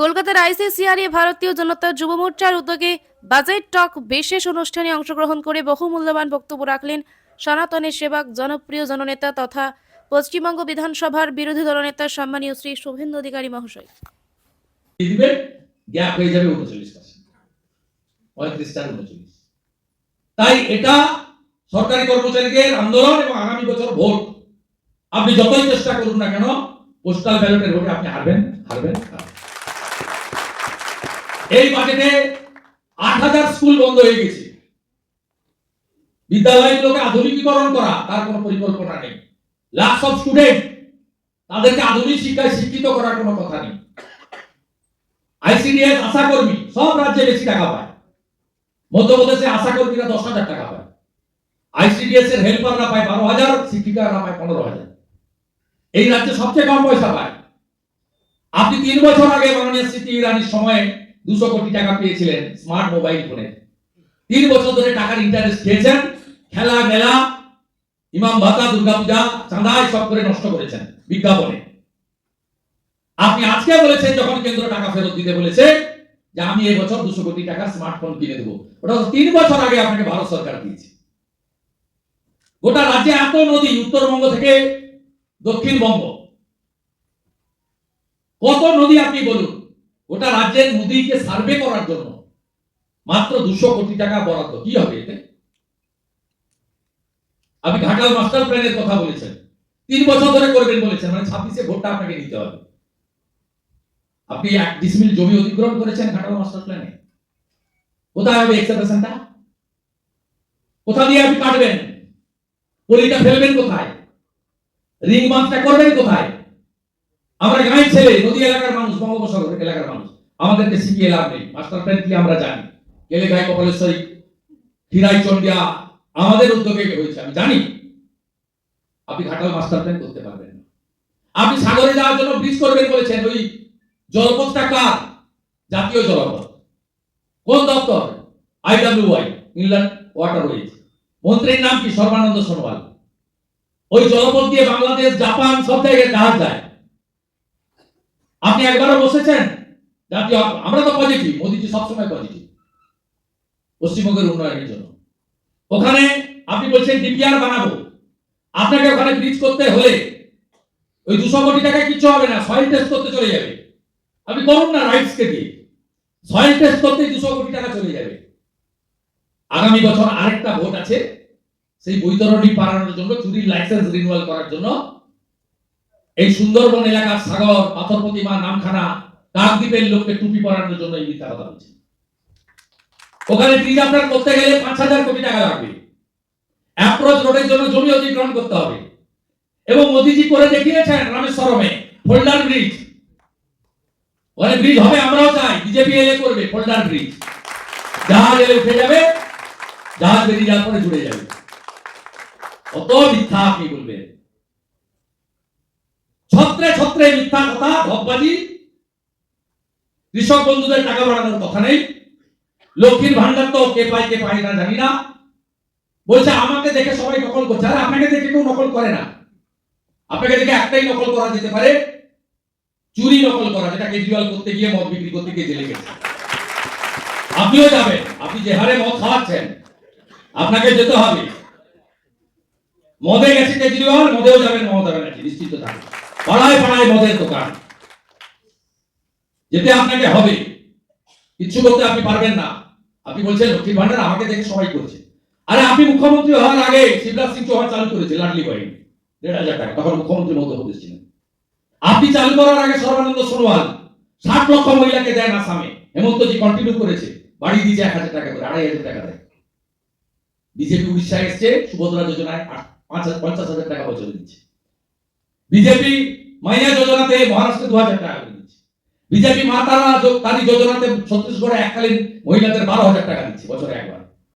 কলকাতার আইসিসিআরএ ভারতীয় জনতা যুব মোর্চার উদ্যোগে বাজেট টক বিশেষ অনুষ্ঠানে অংশগ্রহণ করে বহু মূল্যবান বক্তব্য রাখলেন সনাতনের সেবক, জনপ্রিয় জননেতা তথা পশ্চিমবঙ্গ বিধানসভার বিরোধী দলনেতা সম্মানীয় শ্রী শুভেন্দু অধিকারী মহাশয়। তাই এটা সরকারি কর্মচারীদের আন্দোলন এবং আগামী বছর ভোট। আপনি যতই চেষ্টা করুন না কেন পোস্টাল ব্যালটের ভোটে আপনি হারবেন হারবেন হারবেন। এই বাজেটে আট হাজার স্কুল বন্ধ হয়ে গেছে। বিদ্যালয়গুলোকে আধুনিকীকরণ করা, তার কোনো পরিকল্পনা নেই। লাখ অফ স্টুডেন্ট তাদেরকে আধুনিক শিক্ষায় শিক্ষিত করার কোনো কথা নেই। আইসিডিএস আশাকর্মী, সব রাজ্যে বেশি টাকা পায়। মধ্যপ্রদেশে আশাকর্মীরা দশ হাজার টাকা পায়। আইসিডিএস এর হেল্পাররা পায় বারো হাজার, শিক্ষিকারা পায় পনেরো হাজার। এই রাজ্যে সবচেয়ে কম পয়সা পায়। আপনি তিন বছর আগে মাননীয় স্মৃতি ইরানির সময়ে দুশো কোটি টাকা পেয়েছিলেন স্মার্ট মোবাইল ফোনে তিন বছর ধরে টাকার ইন্টারেস্ট খেয়েছেন, খেলা, মেলা, ইমাম ভাতা, দুর্গাপূজা চাঁদায় সব করে নষ্ট করেছেন বিজ্ঞাপনে। আপনি আজকে বলেছেন, যখন কেন্দ্র টাকা ফেরত দিতে বলেছে, যে আমি এবছর দুশো কোটি টাকার স্মার্টফোন কিনে দেবো। ওটা তিন বছর আগে আপনাকে ভারত সরকার দিয়েছে। গোটা রাজ্যে এত নদী উত্তরবঙ্গ থেকে দক্ষিণবঙ্গ। কত নদী আপনি বলুন গোটা রাজ্যের নদীকে সার্ভে করার জন্য মাত্র দুশো কোটি টাকা বরাদ্দ। কি হবে এতে? আপনি ঘাটাল মাস্টার প্ল্যানের কথা বলেছেন। তিন বছর ধরে করবেন বলেছেন মানে ছাব্বিশে ভোটটা আপনাকে নিতে হবে। আপনি এক ডিসমিল জমি অধিগ্রহণ করেছেন ঘাটাল মাস্টার প্ল্যানে। কোথায় হবে এক্সেপ্রেশনটা কোথা দিয়ে আপনি কাটবেন? পলিটা ফেলবেন কোথায়? রিং বাঁধটা করবেন কোথায়? আমরা গাঁয়ের ছেলে নদী এলাকার মানুষ, বঙ্গোপসাগর এলাকার মানুষ। আমাদেরকে শিখিয়ে লাভ নেই। মাস্টার প্ল্যান কি আমরা জানি? কেলে গায়ে কপালেশ্বরী খিরাই চন্ডিয়া, আমাদের উদ্যোগে হয়েছে, আমি জানি। আপনি ঘাটাল মাস্টার প্ল্যান করতে পারবেন না। আপনি সাগরে যাওয়ার জন্য ব্রিজ করবেন বলেছেন, ওই জলপথটা কার? জাতীয় জলপথ। কোন দপ্তর? আইডব্লিউআই ইনল্যান্ড ওয়াটারওয়েজ মন্ত্রীর নাম কি? সর্বানন্দ সোনোয়াল। ওই জলপথ দিয়ে বাংলাদেশ, জাপান, সব জায়গায় যায়। আপনি একবারও বসেছেন? জাতীয় আমরা তো পজিটিভ মোদিজি সবসময় পজিটিভ পশ্চিমবঙ্গের উন্নয়নের জন্য। ওখানে আপনি বলছেন ডিপিআর বানাবো। আপনাকে ওখানে ব্রিজ করতে হলে ওই দুশো কোটি টাকায় কিচ্ছু হবে না সয়েল টেস্ট করতে চলে যাবে। আপনি করুন না রাইটসকে দিয়ে। সয়েল টেস্ট করতে দুশো কোটি টাকা চলে যাবে। আগামী বছর আরেকটা ভোট আছে, সেই বৈতরণী পালানোর জন্য, চুরির লাইসেন্স রিনুয়াল করার জন্য। এই সুন্দরবন এলাকার সাগর, পাথর প্রতিমা, নামখানা কাকদ্বীপের লোককে টুপি পরানোর জন্য এই মিথ্যা কথা বলছে ওখানে ব্রিজ আপনার করতে গেলে পাঁচ হাজার কোটি টাকা লাগবে। অ্যাপ্রোচ রোডের জন্য জমি অধিগ্রহণ করতে হবে। এবং মোদিজি করে দেখিয়েছেন রামেশ্বরমে, ফোল্ডার ব্রিজ ওখানে ব্রিজ হবে, আমরাও চাই বিজেপি এলে করবে, ফোল্ডার ব্রিজ জাহাজ এলে উঠে যাবে, জাহাজ বেরিয়ে যাওয়ার পরে জুড়ে যাবে। কত মিথ্যা আপনি বলবেন। ছত্রে ছত্রে মিথ্যা কথা, ধপবাজি। কৃষক বন্ধুদের টাকা বাড়ানোর কথা নেই। লক্ষ্মীর ভান্ডার তো কে পায় কে পায় না জানি না। বলছে, আমাকে দেখে সবাই নকল করছে। আর, আপনাকে দেখে কেউ নকল করে না। আপনাকে দেখে একটাই নকল করা যেতে পারে। চুরি নকল করা, যেটা কেজরিওয়াল করতে গিয়ে মদ বিক্রি করতে গিয়ে জেলে গেছে। আপনিও যাবেন। আপনি যে হারে মদ খাওয়াচ্ছেন, আপনাকে যেতে হবে। মদে গেছে কেজরিওয়াল, মদেও যাবেন মমতা ব্যানার্জি নিশ্চিত থাকবে পাড়ায় পাড়ায় মদের দোকান। যেতে আপনাকে হবে। কিছু করতে আপনি পারবেন না। আপনি বলছেন, লক্ষ্মীর ভান্ডার আমাকে দেখে সবাই করছে। আরে, আপনি মুখ্যমন্ত্রী হওয়ার আগে শিবরাজ সিং চৌহান চালু করেছে লাডলি বাহিনী। দেড় হাজার টাকা। তখন মুখ্যমন্ত্রী আপনি চালু করার আগে সর্বানন্দ সোনোয়াল ষাট লক্ষ মহিলাকে দেন আসামে। হেমন্তজি কন্টিনিউ করেছে। বাড়ি দিয়েছে এক হাজার টাকা করে, আড়াই হাজার টাকা দেয়। বিজেপি উড়িষ্যায় এসছে, সুভদ্রা যোজনায় পঞ্চাশ হাজার টাকা বছরে দিচ্ছে। বিজেপি মাইয়া যোজনাতে মহারাষ্ট্রে দু হাজার টাকা করে দিচ্ছে। বিজেপি মাতারা তারই যোজনাতে ছত্তিশগড়ে এককালীন মহিলাদের বারো হাজার টাকা দিচ্ছে বছরে একবার।